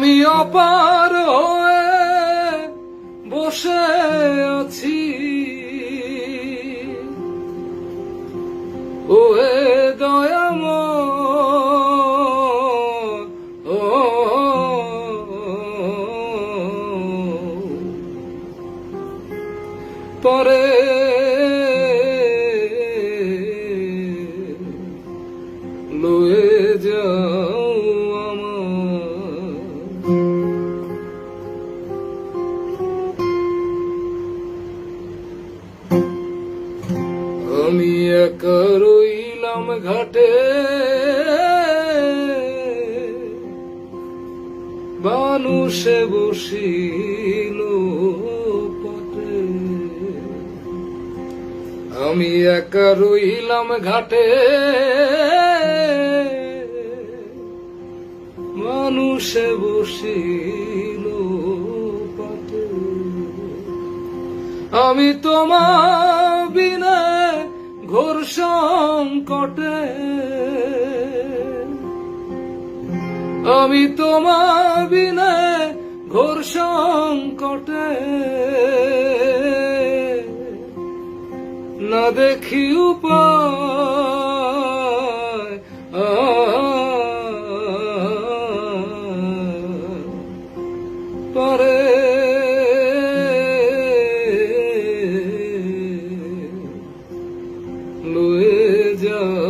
আমি অপার হয়ে বসে আছি। ও ও পরে লয়ে যাও। আমি একা রইলাম ঘাটে। মানুষে বসিল পটে আমি একা রইলাম ঘাটে। মানুষে বসিল পটে আমি তোমার সংকটে। আমি তোমার বিনে ঘোর সংকটে। না দেখি উপায়। পরে जा